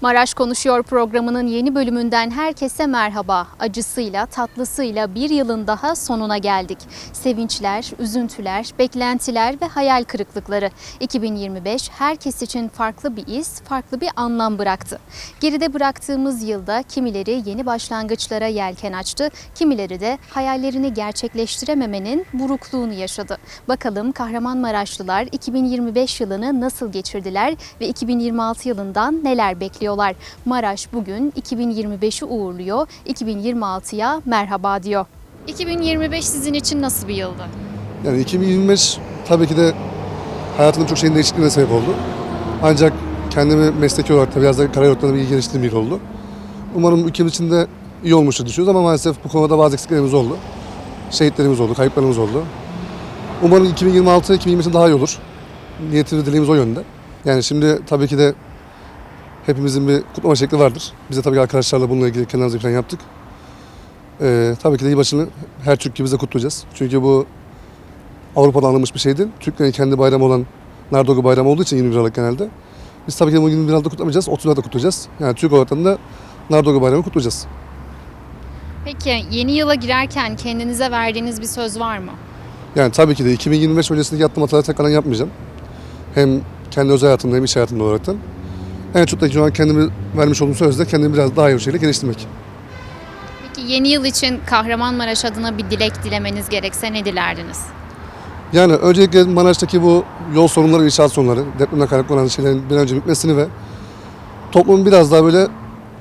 Maraş Konuşuyor programının yeni bölümünden herkese merhaba. Acısıyla, tatlısıyla bir yılın daha sonuna geldik. Sevinçler, üzüntüler, beklentiler ve hayal kırıklıkları. 2025 herkes için farklı bir iz, farklı bir anlam bıraktı. Geride bıraktığımız yılda kimileri yeni başlangıçlara yelken açtı, kimileri de hayallerini gerçekleştirememenin burukluğunu yaşadı. Bakalım Kahramanmaraşlılar 2025 yılını nasıl geçirdiler ve 2026 yılından neler bekliyorlar? Maraş bugün 2025'i uğurluyor, 2026'ya merhaba diyor. 2025 sizin için nasıl bir yıldı? Yani 2025 tabii ki de hayatımda çok şeyin değişikliğine sebep oldu. Ancak kendimi mesleki olarak da biraz da kariyer noktalarında iyi geliştirdiğim bir yıl oldu. Umarım ülkemiz için de iyi olmuştur düşünüyoruz ama maalesef bu konuda bazı eksiklerimiz oldu. Şehitlerimiz oldu, kayıplarımız oldu. Umarım 2026 2025'te daha iyi olur. Niyetimiz, dileğimiz o yönde. Yani şimdi tabii ki de hepimizin bir kutlama şekli vardır. Biz de tabii ki arkadaşlarla bununla ilgili kendimize plan yaptık. Ee, tabii ki de yılbaşını her Türk gibi biz de kutlayacağız. Çünkü bu Avrupa'da anılmış bir şeydi. Türklerin kendi bayramı olan Nardogu bayramı olduğu için 21 Aralık genelde. Biz tabii ki de bu 21 Aralık'ta kutlamayacağız, 30 Aralık'ta kutlayacağız. Yani Türk olarak da Nardogu bayramı kutlayacağız. Peki yeni yıla girerken kendinize verdiğiniz bir söz var mı? Yani tabii ki de 2025 öncesindeki yaptığım hataları tekrardan yapmayacağım. Hem kendi özel hayatımda hem iş hayatımda olaraktan. En çok da şu an kendimi vermiş olduğum sözde kendimi biraz daha iyi bir şekilde geliştirmek. Peki yeni yıl için Kahramanmaraş adına bir dilek dilemeniz gerekse ne dilerdiniz? Yani öncelikle Maraş'taki bu yol sorunları, inşaat sorunları, depremden kaynaklanan şeylerin bir önce bitmesini ve toplumun biraz daha böyle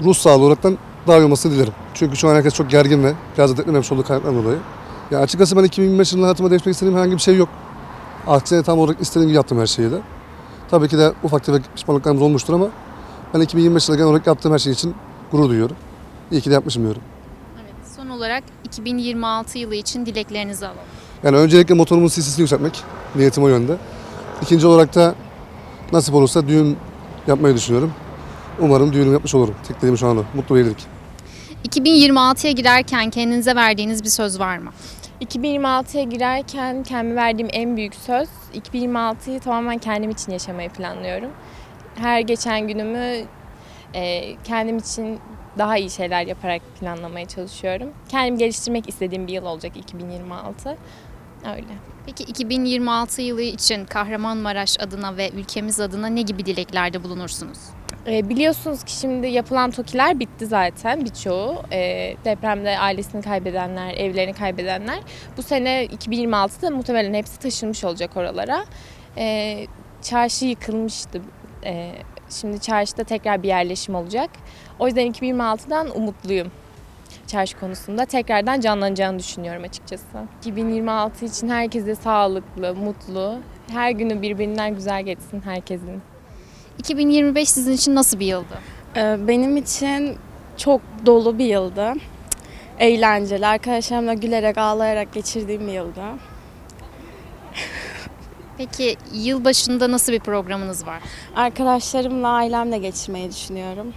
ruh sağlığı olaraktan daha iyi olmasını dilerim. Çünkü şu an herkes çok gergin ve biraz da deprem yapmış olduğu kaynaklardan dolayı. Ya açıkçası ben 2025 yılında hayatıma değişmek istediğim herhangi bir şey yok. Aksine tam olarak istediğim gibi yaptım her şeyi de. Tabii ki de ufak tefek pişmanlıklarımız olmuştur ama ben 2025 yılında genel olarak yaptığım her şey için gurur duyuyorum. İyi ki de yapmışım diyorum. Evet, son olarak 2026 yılı için dileklerinizi alalım. Yani öncelikle motorumun sesini yükseltmek. Niyetim o yönde. İkinci olarak da nasip olursa düğün yapmayı düşünüyorum. Umarım düğünümü yapmış olurum. Tek dileğim şu an o. Mutlu bir evlilik. 2026'ya girerken kendinize verdiğiniz bir söz var mı? 2026'ya girerken kendime verdiğim en büyük söz 2026'yı tamamen kendim için yaşamayı planlıyorum. Her geçen günümü e, kendim için daha iyi şeyler yaparak planlamaya çalışıyorum. Kendimi geliştirmek istediğim bir yıl olacak 2026. Öyle. Peki 2026 yılı için Kahramanmaraş adına ve ülkemiz adına ne gibi dileklerde bulunursunuz? E, biliyorsunuz ki şimdi yapılan TOKİ'ler bitti zaten birçoğu. E, depremde ailesini kaybedenler, evlerini kaybedenler. Bu sene 2026'da muhtemelen hepsi taşınmış olacak oralara. E, çarşı yıkılmıştı. E, şimdi çarşıda tekrar bir yerleşim olacak. O yüzden 2026'dan umutluyum. Çarşı konusunda tekrardan canlanacağını düşünüyorum açıkçası. 2026 için herkese sağlıklı, mutlu, her günü birbirinden güzel geçsin herkesin. 2025 sizin için nasıl bir yıldı? Ee, Benim için çok dolu bir yıldı. Eğlenceli, arkadaşlarımla gülerek, ağlayarak geçirdiğim bir yıldı. Peki yıl başında nasıl bir programınız var? Arkadaşlarımla, ailemle geçirmeyi düşünüyorum.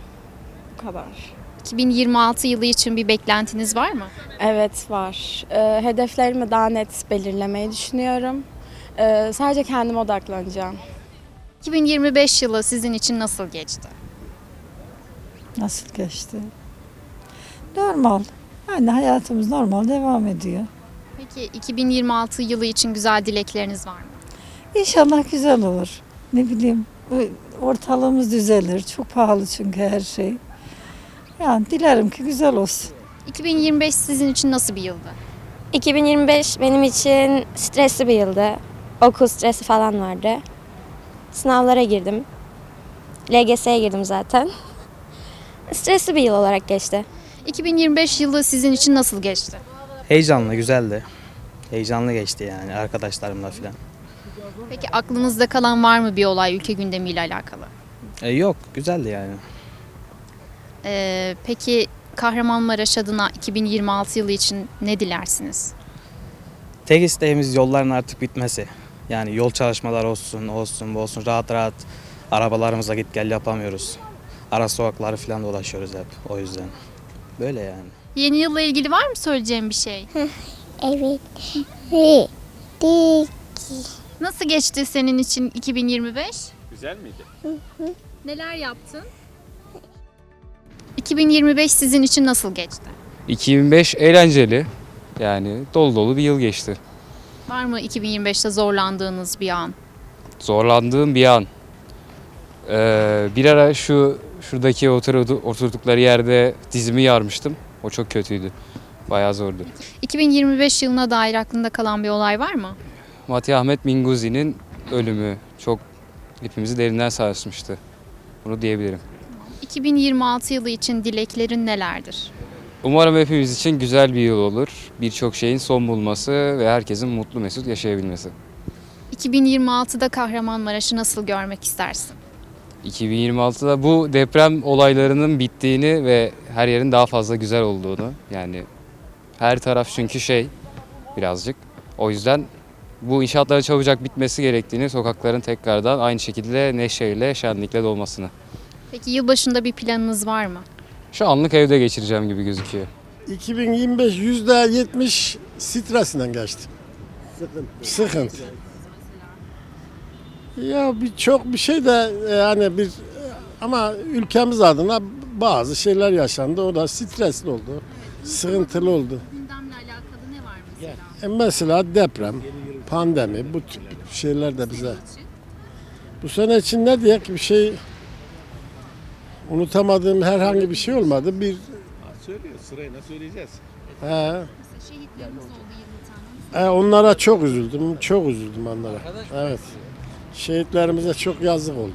Bu kadar. 2026 yılı için bir beklentiniz var mı? Evet var. Ee, hedeflerimi daha net belirlemeyi düşünüyorum. Ee, sadece kendime odaklanacağım. 2025 yılı sizin için nasıl geçti? Nasıl geçti? Normal. Yani hayatımız normal devam ediyor. Peki 2026 yılı için güzel dilekleriniz var mı? İnşallah güzel olur. Ne bileyim bu ortalığımız düzelir. Çok pahalı çünkü her şey. Yani dilerim ki güzel olsun. 2025 sizin için nasıl bir yıldı? 2025 benim için stresli bir yıldı. Okul stresi falan vardı. Sınavlara girdim. LGS'ye girdim zaten. Stresli bir yıl olarak geçti. 2025 yılı sizin için nasıl geçti? Heyecanlı, güzeldi. Heyecanlı geçti yani arkadaşlarımla falan. Peki aklınızda kalan var mı bir olay ülke gündemiyle alakalı? E, yok, güzeldi yani. Ee, peki Kahramanmaraş adına 2026 yılı için ne dilersiniz? Tek isteğimiz yolların artık bitmesi. Yani yol çalışmaları olsun, olsun, bu olsun. Rahat rahat arabalarımıza git gel yapamıyoruz. Ara sokakları falan dolaşıyoruz hep o yüzden. Böyle yani. Yeni yılla ilgili var mı söyleyeceğim bir şey? Evet. Nasıl geçti senin için 2025? Güzel miydi? Neler yaptın? 2025 sizin için nasıl geçti? 2005 eğlenceli. Yani dolu dolu bir yıl geçti. Var mı 2025'te zorlandığınız bir an? Zorlandığım bir an. Ee, bir ara şu şuradaki oturdu, oturdukları yerde dizimi yarmıştım. O çok kötüydü. Bayağı zordu. 2025 yılına dair aklında kalan bir olay var mı? Mati Ahmet Minguzi'nin ölümü çok hepimizi derinden sarsmıştı. Bunu diyebilirim. 2026 yılı için dileklerin nelerdir? Umarım hepimiz için güzel bir yıl olur. Birçok şeyin son bulması ve herkesin mutlu mesut yaşayabilmesi. 2026'da Kahramanmaraş'ı nasıl görmek istersin? 2026'da bu deprem olaylarının bittiğini ve her yerin daha fazla güzel olduğunu yani her taraf çünkü şey birazcık o yüzden bu inşaatların çabucak bitmesi gerektiğini sokakların tekrardan aynı şekilde neşeyle şenlikle dolmasını. Peki yılbaşında bir planınız var mı? Şu anlık evde geçireceğim gibi gözüküyor. 2025 yüzde 70 stresinden geçti. Sıkıntı. Ya bir çok bir şey de yani bir ama ülkemiz adına bazı şeyler yaşandı. O da stresli oldu. Sıkıntılı oldu. Gündemle alakalı ne var mesela? E mesela deprem, pandemi bu tip şeyler de bize. Bu sene için ne diye ki bir şey unutamadığım herhangi bir şey olmadı. Bir Söylüyor sırayla söyleyeceğiz. he, Şehitlerimiz oldu 20 tane. E, onlara çok üzüldüm, çok üzüldüm onlara. Evet. Şehitlerimize çok yazık oldu.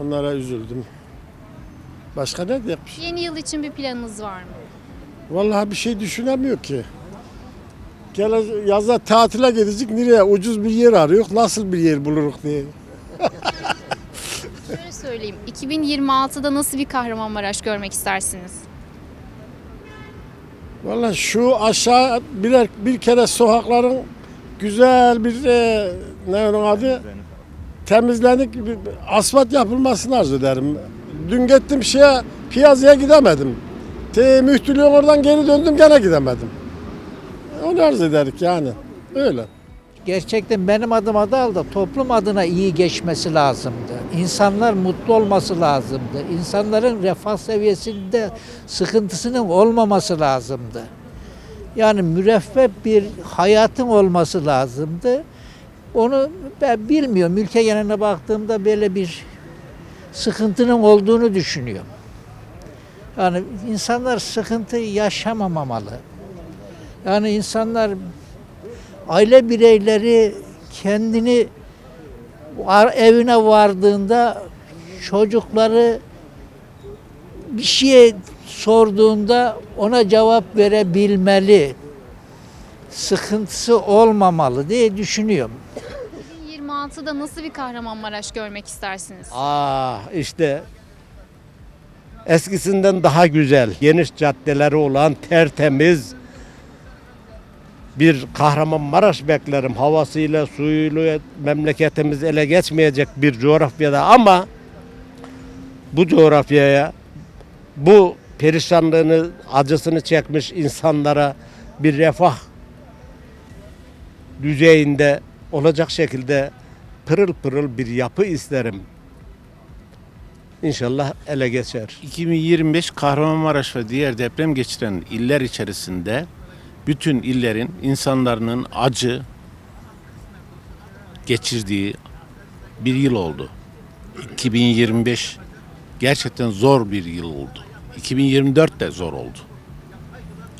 Onlara üzüldüm. Başka ne diyeyim? Yeni yıl için bir planınız var mı? Vallahi bir şey düşünemiyor ki. Gele, yazda tatile gidecek nereye? Ucuz bir yer arıyor. Nasıl bir yer buluruk diye. Söyleyeyim. 2026'da nasıl bir Kahramanmaraş görmek istersiniz? Vallahi şu aşağı birer bir kere sokakların güzel bir e, ne onun adı temizlenip bir asfalt yapılmasını arzu ederim. Dün gittim şeye piyazaya gidemedim. Te müftülüğün oradan geri döndüm gene gidemedim. Onu arzu ederik yani. Öyle. Gerçekten benim adıma da da toplum adına iyi geçmesi lazımdı. İnsanlar mutlu olması lazımdı. İnsanların refah seviyesinde sıkıntısının olmaması lazımdı. Yani müreffeh bir hayatın olması lazımdı. Onu ben bilmiyorum. Ülke geneline baktığımda böyle bir sıkıntının olduğunu düşünüyorum. Yani insanlar sıkıntı yaşamamalı. Yani insanlar aile bireyleri kendini evine vardığında çocukları bir şeye sorduğunda ona cevap verebilmeli. Sıkıntısı olmamalı diye düşünüyorum. 2026'da nasıl bir Kahramanmaraş görmek istersiniz? Ah işte eskisinden daha güzel, geniş caddeleri olan tertemiz bir Kahramanmaraş beklerim. Havasıyla, suyuyla memleketimiz ele geçmeyecek bir coğrafyada ama bu coğrafyaya bu perişanlığını, acısını çekmiş insanlara bir refah düzeyinde olacak şekilde pırıl pırıl bir yapı isterim. İnşallah ele geçer. 2025 Kahramanmaraş ve diğer deprem geçiren iller içerisinde bütün illerin insanların acı geçirdiği bir yıl oldu. 2025 gerçekten zor bir yıl oldu. 2024 de zor oldu.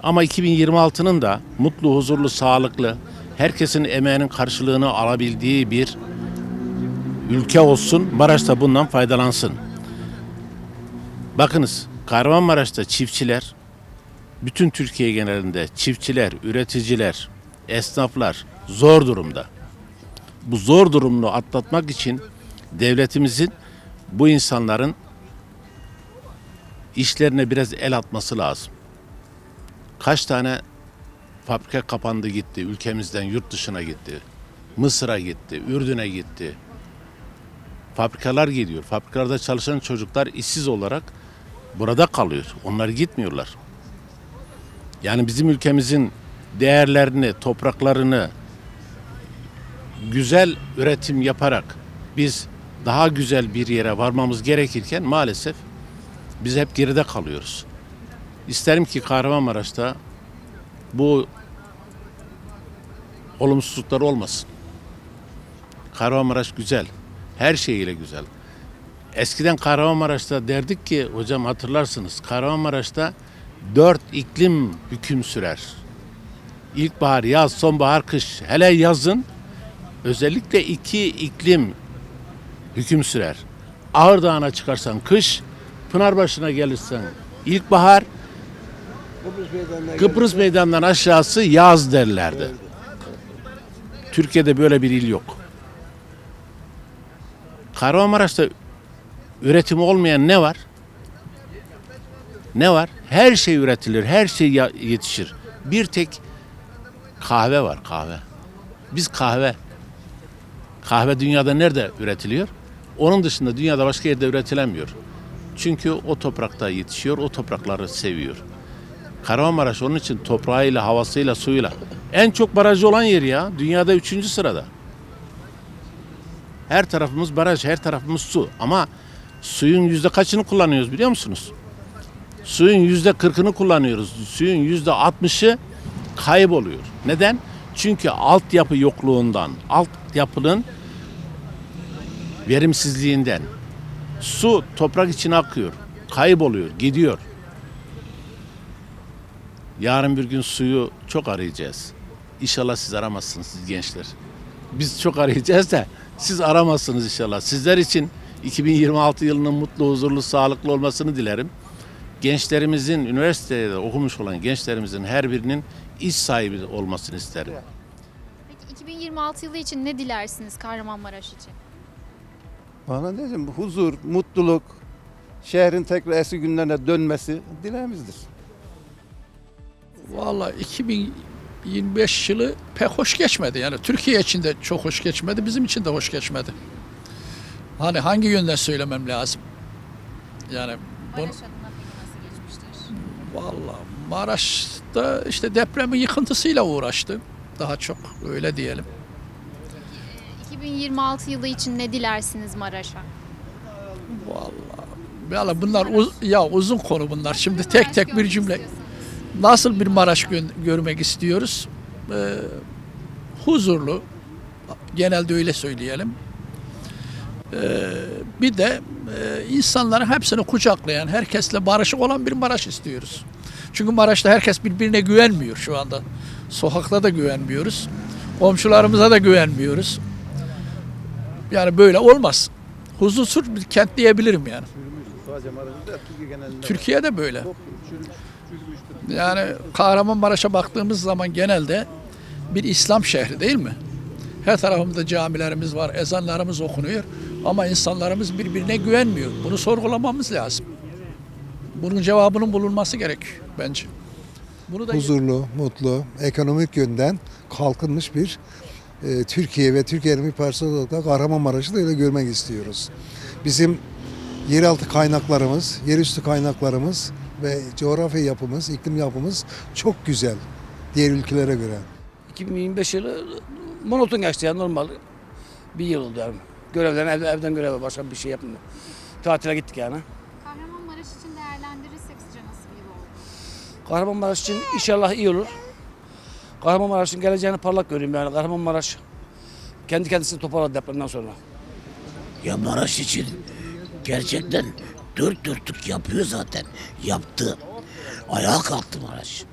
Ama 2026'nın da mutlu, huzurlu, sağlıklı, herkesin emeğinin karşılığını alabildiği bir ülke olsun. Maraş da bundan faydalansın. Bakınız Kahramanmaraş'ta çiftçiler, bütün Türkiye genelinde çiftçiler, üreticiler, esnaflar zor durumda. Bu zor durumunu atlatmak için devletimizin bu insanların işlerine biraz el atması lazım. Kaç tane fabrika kapandı gitti, ülkemizden yurt dışına gitti. Mısır'a gitti, Ürdün'e gitti. Fabrikalar gidiyor. Fabrikalarda çalışan çocuklar işsiz olarak burada kalıyor. Onlar gitmiyorlar. Yani bizim ülkemizin değerlerini, topraklarını güzel üretim yaparak biz daha güzel bir yere varmamız gerekirken maalesef Biz hep geride kalıyoruz. İsterim ki Kahramanmaraş'ta bu olumsuzluklar olmasın. Kahramanmaraş güzel. Her şeyiyle güzel. Eskiden Kahramanmaraş'ta derdik ki hocam hatırlarsınız Kahramanmaraş'ta dört iklim hüküm sürer. İlkbahar, yaz, sonbahar, kış. Hele yazın özellikle iki iklim hüküm sürer. Ağırdağ'a çıkarsan kış, Pınarbaşı'na gelirsen ilkbahar, Kıbrıs Meydanı'ndan aşağısı yaz derlerdi. Türkiye'de böyle bir il yok. Kahramanmaraş'ta üretim olmayan ne var? Ne var? Her şey üretilir, her şey yetişir. Bir tek kahve var, kahve. Biz kahve. Kahve dünyada nerede üretiliyor? Onun dışında dünyada başka yerde üretilemiyor. Çünkü o toprakta yetişiyor, o toprakları seviyor. Kahramanmaraş onun için toprağıyla, havasıyla, suyuyla. En çok barajı olan yer ya. Dünyada üçüncü sırada. Her tarafımız baraj, her tarafımız su. Ama suyun yüzde kaçını kullanıyoruz biliyor musunuz? Suyun yüzde kırkını kullanıyoruz. Suyun yüzde altmışı kayboluyor. Neden? Çünkü altyapı yokluğundan, altyapının verimsizliğinden. Su toprak içine akıyor, kayboluyor, gidiyor. Yarın bir gün suyu çok arayacağız. İnşallah siz aramazsınız siz gençler. Biz çok arayacağız da siz aramazsınız inşallah. Sizler için 2026 yılının mutlu, huzurlu, sağlıklı olmasını dilerim. Gençlerimizin, üniversitede okumuş olan gençlerimizin her birinin iş sahibi olmasını isterim. Peki 2026 yılı için ne dilersiniz Kahramanmaraş için? Bana diyeceğim huzur, mutluluk, şehrin tekrar eski günlerine dönmesi dileğimizdir. Vallahi 2025 yılı pek hoş geçmedi. Yani Türkiye için de çok hoş geçmedi, bizim için de hoş geçmedi. Hani hangi yönden söylemem lazım? Yani bu, Maraş adına peki nasıl geçmiştir? Vallahi Maraş'ta işte depremin yıkıntısıyla uğraştı. Daha çok öyle diyelim. 2026 yılı için ne dilersiniz Maraş'a? Vallahi Vallahi bunlar uz- ya uzun konu bunlar. Şimdi tek tek bir cümle. Nasıl bir Maraş gö- görmek istiyoruz? Ee, huzurlu, genelde öyle söyleyelim. Ee, bir de e, insanların hepsini kucaklayan, herkesle barışık olan bir Maraş istiyoruz. Çünkü Maraş'ta herkes birbirine güvenmiyor şu anda. Sokakta da güvenmiyoruz. Komşularımıza da güvenmiyoruz. Yani böyle olmaz. Huzursuz bir kent diyebilirim yani. Türkiye'de böyle. Yani Kahramanmaraş'a baktığımız zaman genelde bir İslam şehri değil mi? Her tarafımızda camilerimiz var, ezanlarımız okunuyor ama insanlarımız birbirine güvenmiyor. Bunu sorgulamamız lazım. Bunun cevabının bulunması gerek bence. Bunu da huzurlu, mutlu, ekonomik yönden kalkınmış bir e, Türkiye ve Türkiye'nin bir parçası olarak da Kahramanmaraş'ı da öyle görmek istiyoruz. Bizim yeraltı kaynaklarımız, yerüstü kaynaklarımız ve coğrafya yapımız, iklim yapımız çok güzel diğer ülkelere göre. 2025 yılı monoton geçti yani normal bir yıl oldu yani. Görevden evden, evden göreve başka bir şey yapmadım. Tatile gittik yani. Kahramanmaraş için değerlendirirsek sizce nasıl bir yıl oldu? Kahramanmaraş için inşallah iyi olur. Kahramanmaraş'ın geleceğini parlak görüyorum yani. Kahramanmaraş kendi kendisini toparladı depremden sonra. Ya Maraş için gerçekten dört dörtlük yapıyor zaten. Yaptı. Ayağa kalktı Maraş.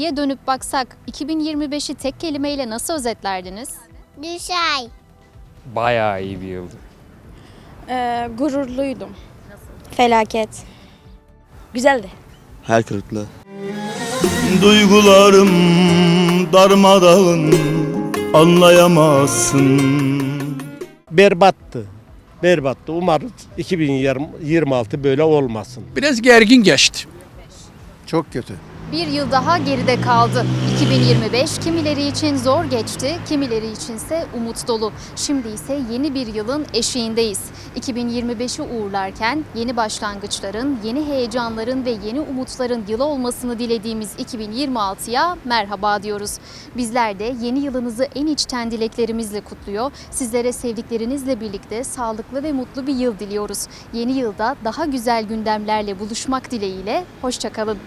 Geriye dönüp baksak 2025'i tek kelimeyle nasıl özetlerdiniz? Düşay. Bayağı iyi bir yıldı. Ee, gururluydum. Felaket. Güzeldi. Her kırıklığı. Duygularım darmadağın anlayamazsın. Berbattı. Berbattı. Umarım 2026 böyle olmasın. Biraz gergin geçti. Çok kötü. Bir yıl daha geride kaldı. 2025 kimileri için zor geçti, kimileri içinse umut dolu. Şimdi ise yeni bir yılın eşiğindeyiz. 2025'i uğurlarken yeni başlangıçların, yeni heyecanların ve yeni umutların yılı olmasını dilediğimiz 2026'ya merhaba diyoruz. Bizler de yeni yılınızı en içten dileklerimizle kutluyor. Sizlere sevdiklerinizle birlikte sağlıklı ve mutlu bir yıl diliyoruz. Yeni yılda daha güzel gündemlerle buluşmak dileğiyle. Hoşçakalın.